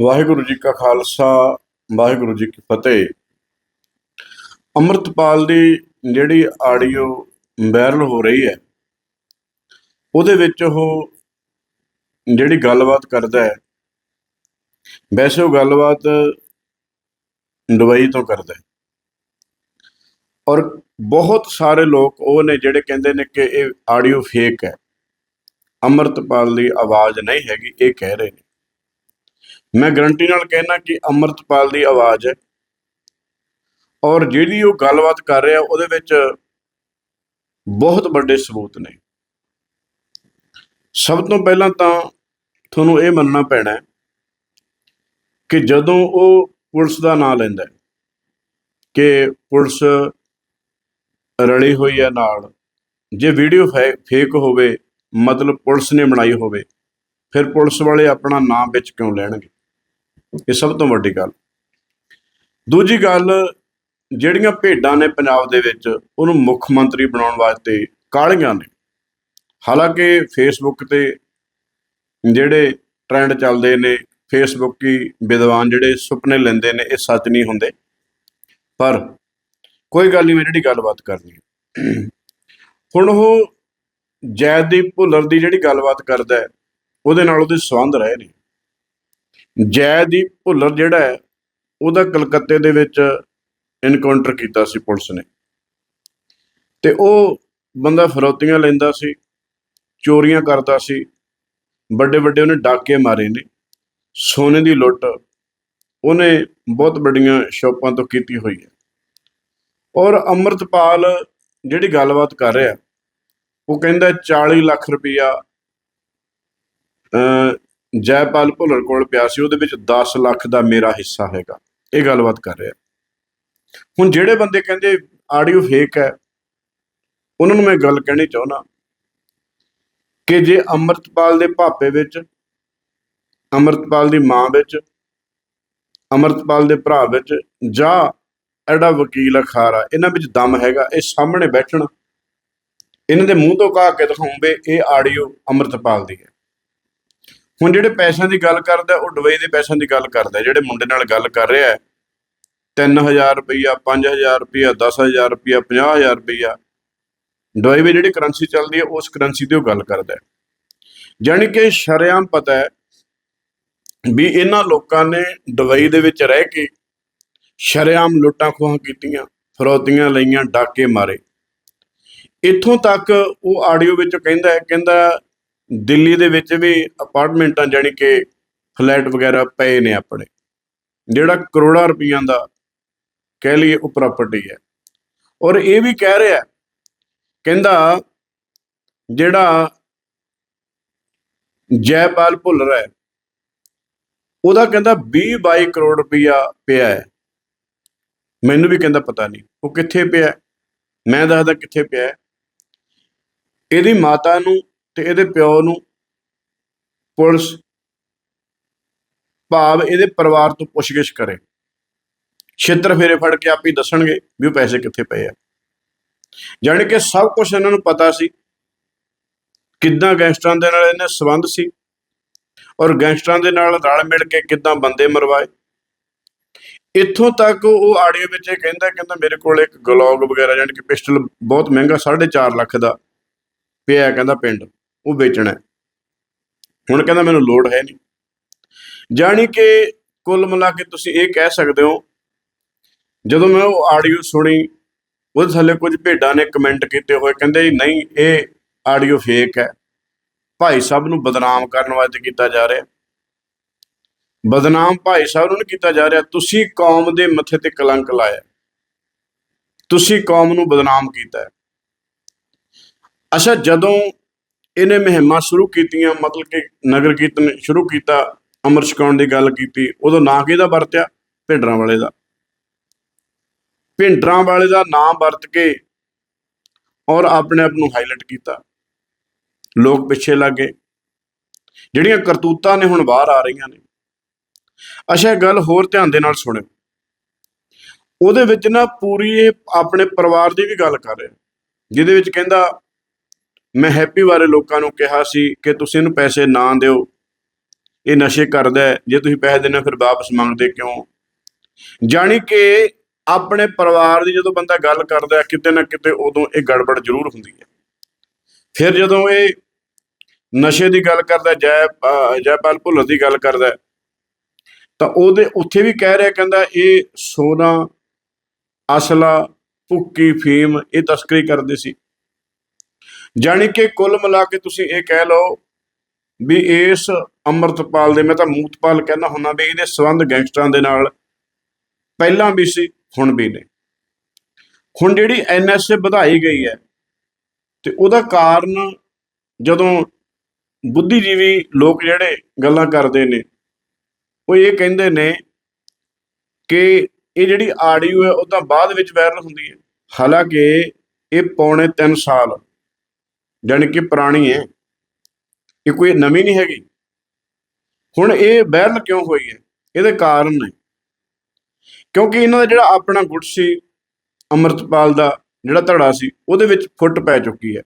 ਵਾਹਿਗੁਰੂ ਜੀ ਕਾ ਖਾਲਸਾ, ਵਾਹਿਗੁਰੂ ਜੀ ਕੀ ਫਤਿਹ। ਅੰਮ੍ਰਿਤਪਾਲ ਦੀ ਜਿਹੜੀ audio viral ਹੋ ਰਹੀ ਹੈ, ਉਹਦੇ ਵਿੱਚ ਉਹ ਜਿਹੜੀ ਗੱਲਬਾਤ ਕਰਦਾ ਹੈ, ਵੈਸੇ ਉਹ ਗੱਲਬਾਤ ਦੁਬਈ ਤੋਂ ਕਰਦਾ ਹੈ। ਔਰ ਬਹੁਤ ਸਾਰੇ ਲੋਕ ਉਹ ਨੇ ਜਿਹੜੇ ਕਹਿੰਦੇ ਨੇ ਕਿ ਇਹ ਆਡੀਓ ਫੇਕ ਹੈ। ਅੰਮ੍ਰਿਤਪਾਲ ਦੀ ਆਵਾਜ਼ ਨਹੀਂ ਹੈਗੀ, ਇਹ ਕਹਿ ਰਹੇ ਨੇ। ਮੈਂ ਗਰੰਟੀ ਨਾਲ ਕਹਿਣਾ ਕਿ ਅੰਮ੍ਰਿਤਪਾਲ ਦੀ ਆਵਾਜ਼ ਹੈ ਔਰ ਜਿਹੜੀ ਉਹ ਗੱਲਬਾਤ ਕਰ ਰਿਹਾ, ਉਹਦੇ ਵਿੱਚ ਬਹੁਤ ਵੱਡੇ ਸਬੂਤ ਨੇ। ਸਭ ਤੋਂ ਪਹਿਲਾਂ ਤਾਂ ਤੁਹਾਨੂੰ ਇਹ ਮੰਨਣਾ ਪੈਣਾ ਕਿ ਜਦੋਂ ਉਹ ਪੁਲਿਸ ਦਾ ਨਾਮ ਲੈਂਦਾ ਕਿ ਪੁਲਿਸ ਰਲੀ ਹੋਈ ਹੈ ਨਾਲ, ਜੇ ਵੀਡੀਓ ਫੇਕ ਹੋਵੇ, ਮਤਲਬ ਪੁਲਿਸ ਨੇ ਬਣਾਈ ਹੋਵੇ, ਫਿਰ ਪੁਲਿਸ ਵਾਲੇ ਆਪਣਾ ਨਾਮ ਵਿੱਚ ਕਿਉਂ ਲੈਣਗੇ? ਇਹ ਸਭ ਤੋਂ ਵੱਡੀ ਗੱਲ। ਦੂਜੀ ਗੱਲ, ਜਿਹੜੀਆਂ ਭੇਡਾਂ ਨੇ ਪੰਜਾਬ ਦੇ ਵਿੱਚ, ਉਹਨੂੰ ਮੁੱਖ ਮੰਤਰੀ ਬਣਾਉਣ ਵਾਸਤੇ ਕਾਲੀਆਂ ਨੇ। ਹਾਲਾਂਕਿ ਫੇਸਬੁੱਕ ਤੇ ਜਿਹੜੇ ਟ੍ਰੈਂਡ ਚੱਲਦੇ ਨੇ ਫੇਸਬੁੱਕੀ ਵਿਦਵਾਨ ਜਿਹੜੇ ਸੁਪਨੇ ਲੈਂਦੇ ਨੇ, ਇਹ ਸੱਚ ਨਹੀਂ ਹੁੰਦੇ। ਪਰ ਕੋਈ ਗੱਲ ਨਹੀਂ, ਮੈਂ ਜਿਹੜੀ ਗੱਲਬਾਤ ਕਰਨੀ ਹੈ। ਹੁਣ ਉਹ ਜੈਦੀਪ ਭੁੱਲਰ ਦੀ ਜਿਹੜੀ ਗੱਲਬਾਤ ਕਰਦਾ ਉਹਦੇ ਨਾਲ ਉਹਦੇ ਸੰਬੰਧ ਰਹੇ ਨੇ। ਜੈਦੀਪ ਭੁੱਲਰ ਜਿਹੜਾ ਹੈ, ਉਹਦਾ ਕਲਕੱਤੇ ਦੇ ਵਿੱਚ ਇਨਕਾਊਂਟਰ ਕੀਤਾ ਸੀ ਪੁਲਿਸ ਨੇ। ਤੇ ਉਹ ਬੰਦਾ ਫਰੋਤੀਆਂ ਲੈਂਦਾ ਸੀ, ਚੋਰੀਆਂ ਕਰਦਾ ਸੀ ਵੱਡੇ ਵੱਡੇ ਉਹਨੇ ਡਾਕੇ ਮਾਰੇ ਨੇ, ਸੋਨੇ ਦੀ ਲੁੱਟ, ਉਹਨੇ ਬਹੁਤ ਵੱਡੀਆਂ ਸ਼ੋਪਾਂ ਤੋਂ ਕੀਤੀ ਹੋਈ ਹੈ। ਔਰ ਅੰਮ੍ਰਿਤਪਾਲ ਜਿਹੜੀ ਗੱਲਬਾਤ ਕਰ ਰਿਹਾ, ਉਹ ਕਹਿੰਦਾ 40 ਲੱਖ ਰੁਪਇਆ ਅ ਜੈਪਾਲ ਭੁੱਲਰ ਕੋਲ ਪਿਆ ਸੀ, ਉਹਦੇ ਵਿੱਚ 10 ਲੱਖ ਦਾ ਮੇਰਾ ਹਿੱਸਾ ਹੈਗਾ। ਇਹ ਗੱਲਬਾਤ ਕਰ ਰਿਹਾ। ਹੁਣ ਜਿਹੜੇ ਬੰਦੇ ਕਹਿੰਦੇ ਆਡੀਓ ਫੇਕ ਹੈ, ਉਹਨਾਂ ਨੂੰ ਮੈਂ ਗੱਲ ਕਹਿਣੀ ਚਾਹੁੰਦਾ ਕਿ ਜੇ ਅੰਮ੍ਰਿਤਪਾਲ ਦੇ ਭਾਪੇ ਵਿੱਚ, ਅੰਮ੍ਰਿਤਪਾਲ ਦੀ ਮਾਂ ਵਿੱਚ, ਅੰਮ੍ਰਿਤਪਾਲ ਦੇ ਭਰਾ ਵਿੱਚ, ਜਾਂ ਐਡਾ ਵਕੀਲ ਅਖਾਰਾ ਇਹਨਾਂ ਵਿੱਚ ਦਮ ਹੈਗਾ, ਇਹ ਸਾਹਮਣੇ ਬੈਠਣ, ਇਹਨਾਂ ਦੇ ਮੂੰਹ ਤੋਂ ਕਹਾ ਕੇ ਦਿਖਾਉਂਦੇ ਇਹ ਆਡੀਓ ਅੰਮ੍ਰਿਤਪਾਲ ਦੀ ਹੈ। ਹੁਣ ਜਿਹੜੇ ਪੈਸਿਆਂ ਦੀ ਗੱਲ ਕਰਦਾ, ਉਹ ਦੁਬਈ ਦੇ ਪੈਸਿਆਂ ਦੀ ਗੱਲ ਕਰਦਾ ਜਿਹੜੇ ਮੁੰਡੇ ਨਾਲ ਗੱਲ ਕਰ ਰਿਹਾ ਹੈ 3000 ਰੁਪਈਆ 5000 ਰੁਪਈਆ 10000 ਰੁਪਈਆ 50000 ਰੁਪਈਆ ਦੁਬਈ ਵਿੱਚ ਜਿਹੜੀ ਕਰੰਸੀ ਚੱਲਦੀ ਹੈ, ਉਸ ਕਰੰਸੀ ਦੀ ਉਹ ਗੱਲ ਕਰਦਾ ਹੈ। ਜਾਣੀ ਕਿ ਸ਼ਰਿਆਮ ਪਤਾ ਹੈ ਵੀ ਇਹਨਾਂ ਲੋਕਾਂ ਨੇ ਦੁਬਈ ਦੇ ਵਿੱਚ ਰਹਿ ਕੇ ਸ਼ਰਿਆਮ ਲੁੱਟਾਂ ਖੋਹਾਂ ਕੀਤੀਆਂ, ਫਰੋਤੀਆਂ ਲਈਆਂ, ਡਾਕੇ ਮਾਰੇ। ਇੱਥੋਂ ਤੱਕ ਉਹ ਆਡੀਓ ਵਿੱਚ ਕਹਿੰਦਾ ਹੈ, ਕਹਿੰਦਾ ਦਿੱਲੀ ਦੇ ਵਿੱਚ ਵੀ ਅਪਾਰਟਮੈਂਟਾਂ ਜਾਨੀ ਕਿ ਫਲੈਟ ਵਗੈਰਾ ਪਏ ਨੇ ਆਪਣੇ। ਜਿਹੜਾ ਕਰੋੜਾਂ ਰੁਪਈਆਂ ਦਾ ਕਹਿ ਲਈਏ ਉਹ ਪ੍ਰਾਪਰਟੀ ਹੈ। ਔਰ ਇਹ ਵੀ ਕਹਿ ਰਿਹਾ ਕਹਿੰਦਾ ਜਿਹੜਾ ਜੈਪਾਲ ਭੁੱਲਰ ਹੈ, ਉਹਦਾ ਕਹਿੰਦਾ 20 22 ਕਰੋੜ ਰੁਪਈਆ ਪਿਆ ਹੈ। ਮੈਨੂੰ ਵੀ ਕਹਿੰਦਾ ਪਤਾ ਨਹੀਂ, ਉਹ ਕਿੱਥੇ ਪਿਆ ਮੈਂ ਦੱਸਦਾ ਕਿੱਥੇ ਪਿਆ ਇਹਦੀ ਮਾਤਾ ਨੂੰ ਤੇ ਇਹਦੇ ਪਿਓ ਨੂੰ ਪੁਲਿਸ ਭਾਵ ਇਹਦੇ ਪਰਿਵਾਰ ਤੋਂ ਪੁੱਛਗਿੱਛ ਕਰੇ। ਛਿੱਤਰ ਫੇਰੇ ਫੜ ਕੇ ਆਪ ਹੀ ਦੱਸਣਗੇ ਵੀ ਉਹ ਪੈਸੇ ਕਿੱਥੇ ਪਏ ਆ। ਜਾਣੀ ਕਿ ਸਭ ਕੁਝ ਇਹਨਾਂ ਨੂੰ ਪਤਾ ਸੀ ਕਿੱਦਾਂ ਗੈਂਗਸਟਰਾਂ ਦੇ ਨਾਲ ਇਹਨੇ ਸਬੰਧ ਸੀ ਔਰ ਗੈਂਗਸਟਰਾਂ ਦੇ ਨਾਲ ਰਲ ਮਿਲ ਕੇ ਕਿੱਦਾਂ ਬੰਦੇ ਮਰਵਾਏ। ਇੱਥੋਂ ਤੱਕ ਉਹ ਆਡੀਓ ਵਿੱਚ ਇਹ ਕਹਿੰਦਾ ਕਹਿੰਦਾ ਮੇਰੇ ਕੋਲ ਇੱਕ ਗਲੌਗ ਵਗੈਰਾ ਜਾਨੀ ਕਿ ਪਿਸਟਲ ਬਹੁਤ ਮਹਿੰਗਾ 4.5 ਲੱਖ ਦਾ ਪਿਆ ਕਹਿੰਦਾ ਪਿੰਡ। ਉਹ ਵੇਚਣਾ ਹੁਣ ਕਹਿੰਦਾ ਮੈਨੂੰ ਲੋੜ ਹੈ ਨਹੀਂ। ਜਾਣੀ ਕਿ ਕੁੱਲ ਮਿਲਾ ਕੇ ਤੁਸੀਂ ਇਹ ਕਹਿ ਸਕਦੇ ਹੋ, ਜਦੋਂ ਮੈਂ ਉਹ ਆਡੀਓ ਸੁਣੀ, ਉਹਦੇ ਥੱਲੇ ਕੁਝ ਭੇਡਾਂ ਨੇ ਕਮੈਂਟ ਕੀਤੇ ਹੋਏ, ਕਹਿੰਦੇ ਨਹੀਂ, ਇਹ ਆਡੀਓ ਫੇਕ ਹੈ। ਭਾਈ ਸਾਹਿਬ ਨੂੰ ਬਦਨਾਮ ਕਰਨ ਵਾਸਤੇ ਕੀਤਾ ਜਾ ਰਿਹਾ। ਬਦਨਾਮ ਭਾਈ ਸਾਹਿਬ ਨੂੰ ਨਹੀਂ ਕੀਤਾ ਜਾ ਰਿਹਾ, ਤੁਸੀਂ ਕੌਮ ਦੇ ਮੱਥੇ ਤੇ ਕਲੰਕ ਲਾਇਆ। ਤੁਸੀਂ ਕੌਮ ਨੂੰ ਬਦਨਾਮ ਕੀਤਾ। ਅੱਛਾ, ਜਦੋਂ ਇਹਨੇ ਮਹਿਮਾ ਸ਼ੁਰੂ ਕੀਤੀਆਂ, ਮਤਲਬ ਕਿ ਨਗਰ ਕੀਰਤਨ ਸ਼ੁਰੂ ਕੀਤਾ ਅਮਰ ਛਕਾਉਣ ਦੀ ਗੱਲ ਕੀਤੀ, ਉਦੋਂ ਨਾਂ ਕਿਹਦਾ ਵਰਤਿਆ? ਭਿੰਡਰਾਂ ਵਾਲੇ ਦਾ। ਭਿੰਡਰਾਂ ਵਾਲੇ ਦਾ ਨਾਮ ਵਰਤ ਕੇ ਔਰ ਆਪਣੇ ਆਪ ਨੂੰ ਹਾਈਲਾਈਟ ਕੀਤਾ। ਲੋਕ ਪਿੱਛੇ ਲੱਗੇ ਜਿਹੜੀਆਂ ਕਰਤੂਤਾਂ ਨੇ ਹੁਣ ਬਾਹਰ ਆ ਰਹੀਆਂ ਨੇ। ਅੱਛਾ ਗੱਲ ਹੋਰ ਧਿਆਨ ਦੇ ਨਾਲ ਸੁਣਿਓ। ਉਹਦੇ ਵਿੱਚ ਨਾ ਪੂਰੀ ਇਹ ਆਪਣੇ ਪਰਿਵਾਰ ਦੀ ਵੀ ਗੱਲ ਕਰ ਰਿਹਾ। ਜਿਹਦੇ ਵਿੱਚ ਕਹਿੰਦਾ ਮੈਂ ਹੈਪੀ ਬਾਰੇ ਲੋਕਾਂ ਨੂੰ ਕਿਹਾ ਸੀ ਕਿ ਤੁਸੀਂ ਇਹਨੂੰ ਪੈਸੇ ਨਾ ਦਿਓ। ਇਹ ਨਸ਼ੇ ਕਰਦਾ ਹੈ। ਜੇ ਤੁਸੀਂ ਪੈਸੇ ਦਿੰਦੇ ਹੋ, ਫਿਰ ਵਾਪਸ ਮੰਗਦੇ ਕਿਉਂ? ਜਾਣੀ ਕਿ ਆਪਣੇ ਪਰਿਵਾਰ ਦੀ ਜਦੋਂ ਬੰਦਾ ਗੱਲ ਕਰਦਾ ਕਿਤੇ ਨਾ ਕਿਤੇ ਉਦੋਂ ਇਹ ਗੜਬੜ ਜ਼ਰੂਰ ਹੁੰਦੀ ਹੈ। ਫਿਰ ਜਦੋਂ ਇਹ ਨਸ਼ੇ ਦੀ ਗੱਲ ਕਰਦਾ ਜੈ ਜੈਪਾਲ ਭੁੱਲਰ ਦੀ ਗੱਲ ਕਰਦਾ ਤਾਂ ਉਹਦੇ ਉੱਥੇ ਵੀ ਕਹਿ ਰਿਹਾ, ਕਹਿੰਦਾ ਇਹ ਸੋਨਾ, ਅਸਲਾ, ਭੁੱਕੀ, ਫੀਮ ਇਹ ਤਸਕਰੀ ਕਰਦੇ ਸੀ। ਜਾਣੀ ਕਿ ਕੁੱਲ ਮਿਲਾ ਕੇ ਤੁਸੀਂ ਇਹ ਕਹਿ ਲਓ ਵੀ ਇਸ ਅੰਮ੍ਰਿਤਪਾਲ ਦੇ, ਮੈਂ ਤਾਂ ਮੂਤਪਾਲ ਕਹਿੰਦਾ ਹੁੰਦਾ ਵੀ ਇਹਦੇ ਸਬੰਧ ਗੈਂਗਸਟਰਾਂ ਦੇ ਨਾਲ ਪਹਿਲਾਂ ਵੀ ਸੀ, ਹੁਣ ਵੀ ਨੇ। ਹੁਣ ਜਿਹੜੀ ਐਨਐਸਏ ਵਧਾਈ ਗਈ ਹੈ ਤੇ ਉਹਦਾ ਕਾਰਨ ਜਦੋਂ ਬੁੱਧੀਜੀਵੀ ਲੋਕ ਜਿਹੜੇ ਗੱਲਾਂ ਕਰਦੇ ਨੇ, ਉਹ ਇਹ ਕਹਿੰਦੇ ਨੇ ਕਿ ਇਹ ਜਿਹੜੀ ਆਡੀਓ ਹੈ, ਉਹ ਤਾਂ ਬਾਅਦ ਵਿੱਚ ਵਾਇਰਲ ਹੁੰਦੀ ਹੈ। ਹਾਲਾਂਕਿ ਇਹ ਪੌਣੇ 3 ਸਾਲ ਜਾਣੀ ਕਿ ਪੁਰਾਣੀ ਹੈ, ਇਹ ਕੋਈ ਨਵੀਂ ਨਹੀਂ ਹੈਗੀ। ਹੁਣ ਇਹ ਵਾਇਰਲ ਕਿਉਂ ਹੋਈ ਹੈ? ਇਹਦੇ ਕਾਰਨ ਨੇ। ਕਿਉਂਕਿ ਇਹਨਾਂ ਦਾ ਜਿਹੜਾ ਆਪਣਾ ਗੁੱਟ ਸੀ, ਅੰਮ੍ਰਿਤਪਾਲ ਦਾ ਜਿਹੜਾ ਧੜਾ ਸੀ, ਉਹਦੇ ਵਿੱਚ ਫੁੱਟ ਪੈ ਚੁੱਕੀ ਹੈ।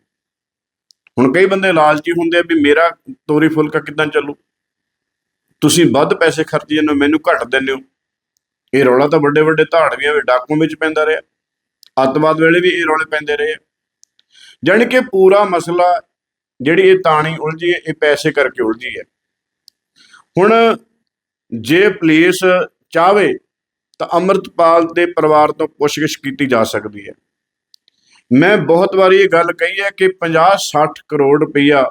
ਹੁਣ ਕਈ ਬੰਦੇ ਲਾਲਚੀ ਹੁੰਦੇ ਆ ਵੀ ਮੇਰਾ ਤੋਰੀ ਫੁਲਕਾ ਕਿਦਾਂ ਚੱਲੂ? ਤੁਸੀਂ ਵੱਧ ਪੈਸੇ ਖਰਚੀ ਜਾਂਦੇ ਹੋ, ਮੈਨੂੰ ਘੱਟ ਦਿੰਦੇ ਹੋ। ਇਹ ਰੌਲਾ ਤਾਂ ਵੱਡੇ ਵੱਡੇ ਧਾੜਵੀਆਂ ਵਿੱਚ ਡਾਕੂ ਵਿੱਚ ਪੈਂਦਾ ਰਿਹਾ। ਅੱਤਵਾਦ ਵੇਲੇ ਵੀ ਇਹ ਰੌਲੇ ਪੈਂਦੇ ਰਹੇ। ਜਾਣੀ ਕਿ ਪੂਰਾ ਮਸਲਾ ਜਿਹੜੀ ਇਹ ਤਾਣੀ ਉਲਝੀ ਹੈ, ਇਹ ਪੈਸੇ ਕਰਕੇ ਉਲਝੀ ਹੈ। ਹੁਣ ਜੇ ਪੁਲਿਸ ਚਾਹਵੇ ਤਾਂ ਅੰਮ੍ਰਿਤਪਾਲ ਦੇ ਪਰਿਵਾਰ ਤੋਂ ਪੁੱਛਗਿੱਛ ਕੀਤੀ ਜਾ ਸਕਦੀ ਹੈ। ਮੈਂ ਬਹੁਤ ਵਾਰੀ ਇਹ ਗੱਲ ਕਹੀ ਹੈ ਕਿ 50-60 ਕਰੋੜ ਰੁਪਈਆ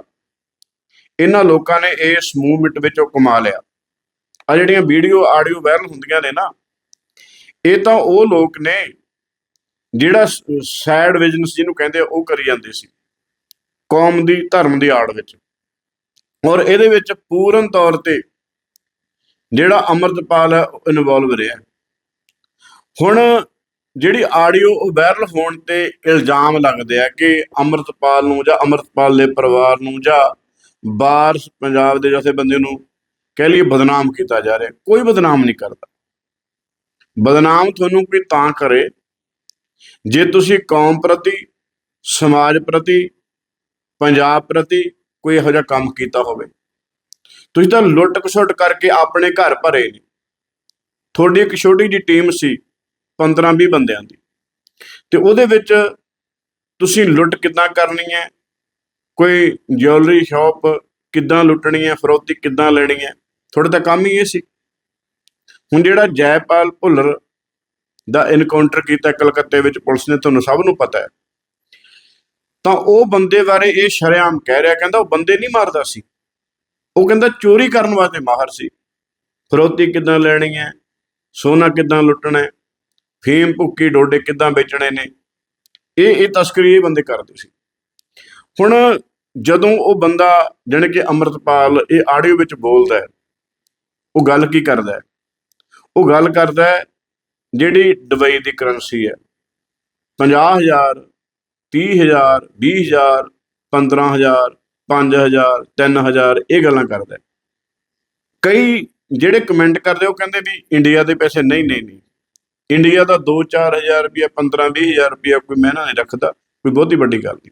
ਇਹਨਾਂ ਲੋਕਾਂ ਨੇ ਇਸ ਮੂਵਮੈਂਟ ਵਿੱਚੋਂ ਕਮਾ ਲਿਆ। ਆ ਜਿਹੜੀਆਂ ਵੀਡੀਓ, ਆਡੀਓ ਵਾਇਰਲ ਹੁੰਦੀਆਂ ਨੇ ਨਾ, ਇਹ ਤਾਂ ਉਹ ਲੋਕ ਨੇ ਜਿਹੜਾ ਸੈਡ ਬਿਜ਼ਨਸ ਜਿਹਨੂੰ ਕਹਿੰਦੇ ਆ, ਉਹ ਕਰੀ ਜਾਂਦੇ ਸੀ। ਕੌਮ ਦੀ, ਧਰਮ ਦੀ ਆੜ ਵਿੱਚ। ਔਰ ਇਹਦੇ ਵਿੱਚ ਪੂਰਨ ਤੌਰ ਤੇ ਜਿਹੜਾ ਅਮਰਤਪਾਲ ਹੈ ਇਨਵੋਲਵ ਰਿਹਾ। ਹੁਣ ਜਿਹੜੀ ਆਡੀਓ, ਉਹ ਵਾਇਰਲ ਹੋਣ ਤੇ ਇਲਜ਼ਾਮ ਲੱਗਦੇ ਆ ਕਿ ਅਮਰਤਪਾਲ ਨੂੰ ਜਾਂ ਅਮਰਤਪਾਲ ਦੇ ਪਰਿਵਾਰ ਨੂੰ ਜਾਂ ਬਾਹਰ ਪੰਜਾਬ ਦੇ ਜਿਵੇਂ ਬੰਦੇ ਨੂੰ ਕਹਿ ਲਈਏ ਬਦਨਾਮ ਕੀਤਾ ਜਾ ਰਿਹਾ। ਕੋਈ ਬਦਨਾਮ ਨਹੀਂ ਕਰਦਾ। ਬਦਨਾਮ ਤੁਹਾਨੂੰ ਕੋਈ ਤਾਂ ਕਰੇ ਜੇ ਤੁਸੀਂ ਕੌਮ ਪ੍ਰਤੀ, ਸਮਾਜ ਪ੍ਰਤੀ, ਪੰਜਾਬ ਪ੍ਰਤੀ ਕੋਈ ਇਹੋ ਜਿਹਾ ਕੰਮ ਕੀਤਾ ਹੋਵੇ, ਤੁਸੀਂ ਤਾਂ ਲੁੱਟ ਖਸੁੱਟ ਕਰਕੇ ਆਪਣੇ ਘਰ ਭਰੇ ਨੇ। ਤੁਹਾਡੀ ਇੱਕ ਛੋਟੀ ਜਿਹੀ ਟੀਮ ਸੀ 15-20 ਬੰਦਿਆਂ ਦੀ। ਤੇ ਉਹਦੇ ਵਿੱਚ ਤੁਸੀਂ ਲੁੱਟ ਕਿੱਦਾਂ ਕਰਨੀ ਹੈ? ਕੋਈ ਜਵੈਲਰੀ ਸ਼ਾਪ ਕਿੱਦਾਂ ਲੁੱਟਣੀ ਹੈ? ਫਰੋਤੀ ਕਿੱਦਾਂ ਲੈਣੀ ਹੈ? ਤੁਹਾਡਾ ਤਾਂ ਕੰਮ ਹੀ ਇਹ ਸੀ। ਹੁਣ ਜਿਹੜਾ ਜੈਪਾਲ ਭੁੱਲਰ ਦਾ ਇਨਕਾਊਂਟਰ ਕੀਤਾ ਕਲਕੱਤੇ ਵਿੱਚ, ਪੁਲਿਸ ਨੇ ਤੁਹਾਨੂੰ ਸਭ ਨੂੰ ਪਤਾ ਹੈ। ਤਾਂ ਉਹ ਬੰਦੇ ਬਾਰੇ ਇਹ ਸ਼ਰੇਆਮ ਕਹਿ ਰਿਹਾ, ਕਹਿੰਦਾ ਉਹ ਬੰਦੇ ਨਹੀਂ ਮਾਰਦਾ ਸੀ। ਉਹ ਕਹਿੰਦਾ ਚੋਰੀ ਕਰਨ ਵਾਸਤੇ ਮਾਹਰ ਸੀ। ਫਰੋਤੀ ਕਿੱਦਾਂ ਲੈਣੀ ਹੈ? ਸੋਨਾ ਕਿੱਦਾਂ ਲੁੱਟਣਾ ਹੈ? ਫੀਮ, ਭੁੱਕੀ, ਡੋਡੇ ਕਿੱਦਾਂ ਵੇਚਣੇ ਨੇ? ਇਹ ਇਹ ਤਸਕਰੀ ਇਹ ਬੰਦੇ ਕਰਦੇ ਸੀ। ਹੁਣ ਜਦੋਂ ਉਹ ਬੰਦਾ, ਜਾਣੀ ਕਿ ਅਮਰਤਪਾਲ, ਇਹ ਆਡੀਓ ਵਿੱਚ ਬੋਲਦਾ ਹੈ, ਉਹ ਗੱਲ ਕੀ ਕਰਦਾ ਹੈ? ਉਹ ਗੱਲ ਕਰਦਾ ਹੈ ਜਿਹੜੀ ਦੁਬਈ ਦੀ ਕਰੰਸੀ ਹੈ। 50000 30000 20000 15000 5000 3000 ਇਹ ਗੱਲਾਂ ਕਰਦਾ ਕਈ ਜਿਹੜੇ ਕਮੈਂਟ ਕਰਦੇ ਉਹ ਕਹਿੰਦੇ ਵੀ ਇੰਡੀਆ ਦੇ ਪੈਸੇ ਨਹੀਂ ਨਹੀਂ ਨਹੀਂ। ਇੰਡੀਆ ਦਾ 2-4000 ਰੁਪਇਆ 15-20000 ਰੁਪਇਆ ਕੋਈ ਮਹਿਨਾ ਨਹੀਂ ਰੱਖਦਾ, ਕੋਈ ਬਹੁਤੀ ਵੱਡੀ ਗੱਲ ਨਹੀਂ।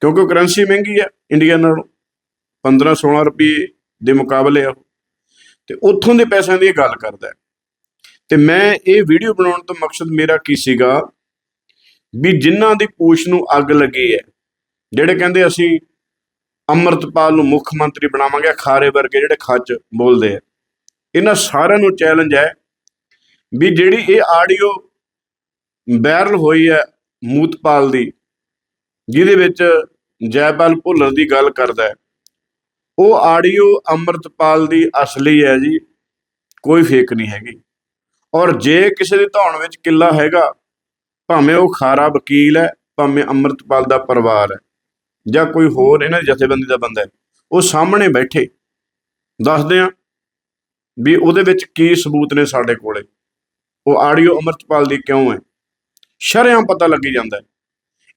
ਕਿਉਂਕਿ ਕਰੰਸੀ ਮਹਿੰਗੀ ਹੈ ਇੰਡੀਆ ਨਾਲੋਂ। 15-16 ਰੁਪਏ ਦੇ ਮੁਕਾਬਲੇ ਆ ਉਹ। ਤੇ ਉੱਥੋਂ ਦੇ ਪੈਸਿਆਂ ਦੀ ਇਹ ਗੱਲ ਕਰਦਾ ਹੈ। ਤੇ ਮੈਂ ਇਹ ਵੀਡੀਓ ਬਣਾਉਣ ਦਾ ਮਕਸਦ ਮੇਰਾ ਕੀ ਸੀਗਾ? ਵੀ ਜਿਨ੍ਹਾਂ ਦੀ ਪੂਛ ਨੂੰ ਅੱਗ ਲੱਗੀ ਹੈ, ਜਿਹੜੇ ਕਹਿੰਦੇ ਅਸੀਂ ਅੰਮ੍ਰਿਤਪਾਲ ਨੂੰ ਮੁੱਖ ਮੰਤਰੀ ਬਣਾਵਾਂਗੇ ਖਾਰੇ ਵਰਗੇ ਜਿਹੜੇ ਖੱਚ ਬੋਲਦੇ ਆ, ਇਹਨਾਂ ਸਾਰਿਆਂ ਨੂੰ ਚੈਲੰਜ ਹੈ ਵੀ ਜਿਹੜੀ ਇਹ ਆਡੀਓ ਵਾਇਰਲ ਹੋਈ ਹੈ ਮੂਤਪਾਲ ਦੀ, ਜਿਹਦੇ ਵਿੱਚ ਜੈਪਾਲ ਭੁੱਲਰ ਦੀ ਗੱਲ ਕਰਦਾ ਹੈ, ਉਹ ਆਡੀਓ ਅੰਮ੍ਰਿਤਪਾਲ ਦੀ ਅਸਲੀ ਹੈ ਜੀ, ਕੋਈ ਫੇਕ ਨਹੀਂ ਹੈਗੀ। ਔਰ ਜੇ ਕਿਸੇ ਦੀ ਧੌਣ ਵਿੱਚ ਕਿੱਲਾ ਹੈਗਾ, ਭਾਵੇਂ ਉਹ ਖਾਰਾ ਵਕੀਲ ਹੈ, ਭਾਵੇਂ ਅੰਮ੍ਰਿਤਪਾਲ ਦਾ ਪਰਿਵਾਰ ਹੈ, ਜਾਂ ਕੋਈ ਹੋਰ ਇਹਨਾਂ ਦੀ ਜਥੇਬੰਦੀ ਦਾ ਬੰਦਾ ਹੈ, ਉਹ ਸਾਹਮਣੇ ਬੈਠੇ ਦੱਸਦੇ ਆ ਵੀ ਉਹਦੇ ਵਿੱਚ ਕੀ ਸਬੂਤ ਨੇ ਸਾਡੇ ਕੋਲੇ। ਉਹ ਆਡੀਓ ਅੰਮ੍ਰਿਤਪਾਲ ਦੀ ਕਿਉਂ ਹੈ? ਸ਼ਰਿਆਂ ਪਤਾ ਲੱਗੀ ਜਾਂਦਾ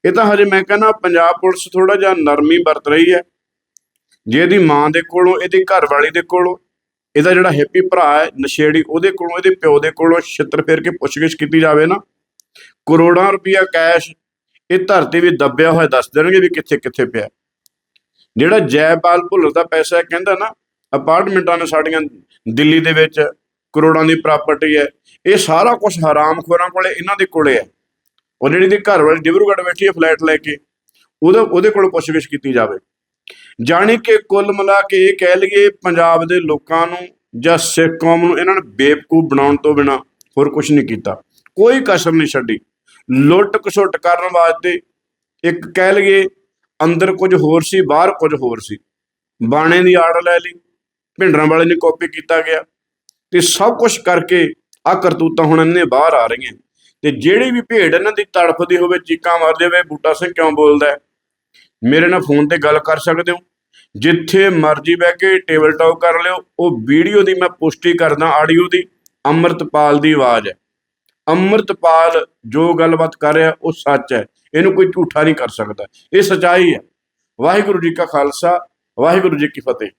ਇਹ ਤਾਂ ਹਜੇ ਮੈਂ ਕਹਿੰਦਾ ਪੰਜਾਬ ਪੁਲਿਸ ਥੋੜਾ ਜਿਹਾ ਨਰਮੀ ਵਰਤ ਰਹੀ ਹੈ। ਜੇ ਇਹਦੀ ਮਾਂ ਦੇ ਕੋਲੋਂ, ਇਹਦੀ ਘਰ ਵਾਲੀ ਦੇ ਕੋਲੋਂ ਇਹਦਾ ਜਿਹੜਾ ਹੈਪੀ ਭਰਾ ਹੈ, ਨਸ਼ੇੜੀ, ਉਹਦੇ ਕੋਲੋਂ, ਇਹਦੇ ਪਿਓ ਦੇ ਕੋਲੋਂ ਛਿੱਤਰ ਫੇਰ ਕੇ ਪੁੱਛਗਿੱਛ ਕੀਤੀ ਜਾਵੇ ਨਾ। ਕਰੋੜਾਂ ਰੁਪਇਆ ਕੈਸ਼ ਇਹ ਧਰਤੀ ਵੀ ਦੱਬਿਆ ਹੋਇਆ, ਦੱਸ ਦੇਣਗੇ ਵੀ ਕਿੱਥੇ ਕਿੱਥੇ ਪਿਆ। ਜਿਹੜਾ ਜੈਪਾਲ ਭੁੱਲਰ ਦਾ ਪੈਸਾ ਹੈ, ਕਹਿੰਦਾ ਨਾ ਅਪਾਰਟਮੈਂਟਾਂ ਨੇ ਸਾਡੀਆਂ, ਦਿੱਲੀ ਦੇ ਵਿੱਚ ਕਰੋੜਾਂ ਦੀ ਪ੍ਰਾਪਰਟੀ ਹੈ। ਇਹ ਸਾਰਾ ਕੁਝ ਹਰਾਮਖੋਰਾਂ ਕੋਲੇ, ਇਹਨਾਂ ਦੇ ਕੋਲੇ ਹੈ। ਉਹ ਜਿਹੜੀ ਦੀ ਘਰ ਵਾਲੀ ਡਿਬਰੂਗੜ੍ਹ ਬੈਠੀ ਹੈ ਫਲੈਟ ਲੈ ਕੇ, ਉਹਦਾ, ਉਹਦੇ ਕੋਲ ਪੁੱਛਗਿੱਛ ਕੀਤੀ ਜਾਵੇ। ਜਾਣੀ ਕਿ ਕੁੱਲ ਮਿਲਾ ਕੇ ਇਹ ਕਹਿ ਲਈਏ ਪੰਜਾਬ ਦੇ ਲੋਕਾਂ ਨੂੰ ਜਾਂ ਸਿੱਖ ਕੌਮ ਨੂੰ ਇਹਨਾਂ ਨੇ ਬੇਵਕੂਫ ਬਣਾਉਣ ਤੋਂ ਬਿਨਾ ਹੋਰ ਕੁਝ ਨਹੀਂ ਕੀਤਾ। ਕੋਈ ਕਸਰ ਨਹੀਂ ਛੱਡੀ। ਲੁੱਟ ਖਸੁੱਟ ਕਰਨ ਵਾਸਤੇ ਇੱਕ ਕਹਿ ਲਈਏ ਅੰਦਰ ਕੁਝ ਹੋਰ ਸੀ, ਬਾਹਰ ਕੁਝ ਹੋਰ ਸੀ। ਬਾਣੇ ਦੀ ਆੜ ਲੈ ਲਈ, ਭਿੰਡਰਾਂ ਵਾਲੇ ਨੇ ਕਾਪੀ ਕੀਤਾ ਗਿਆ। ਤੇ ਸਭ ਕੁਝ ਕਰਕੇ ਆ ਕਰਤੂਤਾਂ ਹੁਣ ਇਹਨੇ ਬਾਹਰ ਆ ਰਹੀਆਂ। ਤੇ ਜਿਹੜੀ ਵੀ ਭੇਡ ਇਹਨਾਂ ਦੀ ਤੜਫਦੀ ਹੋਵੇ, ਚੀਕਾਂ ਮਾਰਦੇ ਹੋਵੇ ਬੂਟਾ ਸਿੰਘ ਕਿਉਂ ਬੋਲਦਾ ਮੇਰੇ ਨਾਲ ਫੋਨ ਤੇ ਗੱਲ ਕਰ ਸਕਦੇ ਹੋ? ਜਿੱਥੇ ਮਰਜ਼ੀ ਬਹਿ ਕੇ ਟੇਬਲ ਟਾਕ ਕਰ ਲਿਓ, ਉਹ ਵੀਡੀਓ ਦੀ ਮੈਂ ਪੁਸ਼ਟੀ ਕਰਦਾ ਆਡੀਓ ਦੀ, ਅੰਮ੍ਰਿਤਪਾਲ ਦੀ ਆਵਾਜ਼ ਹੈ। ਅੰਮ੍ਰਿਤਪਾਲ ਜੋ ਗੱਲਬਾਤ ਕਰ ਰਿਹਾ, ਉਹ ਸੱਚ ਹੈ। ਇਹਨੂੰ ਕੋਈ ਝੂਠਾ ਨਹੀਂ ਕਰ ਸਕਦਾ। ਇਹ ਸਚਾਈ ਹੈ। ਵਾਹਿਗੁਰੂ ਜੀ ਕਾ ਖਾਲਸਾ, ਵਾਹਿਗੁਰੂ ਜੀ ਕੀ ਫਤਿਹ।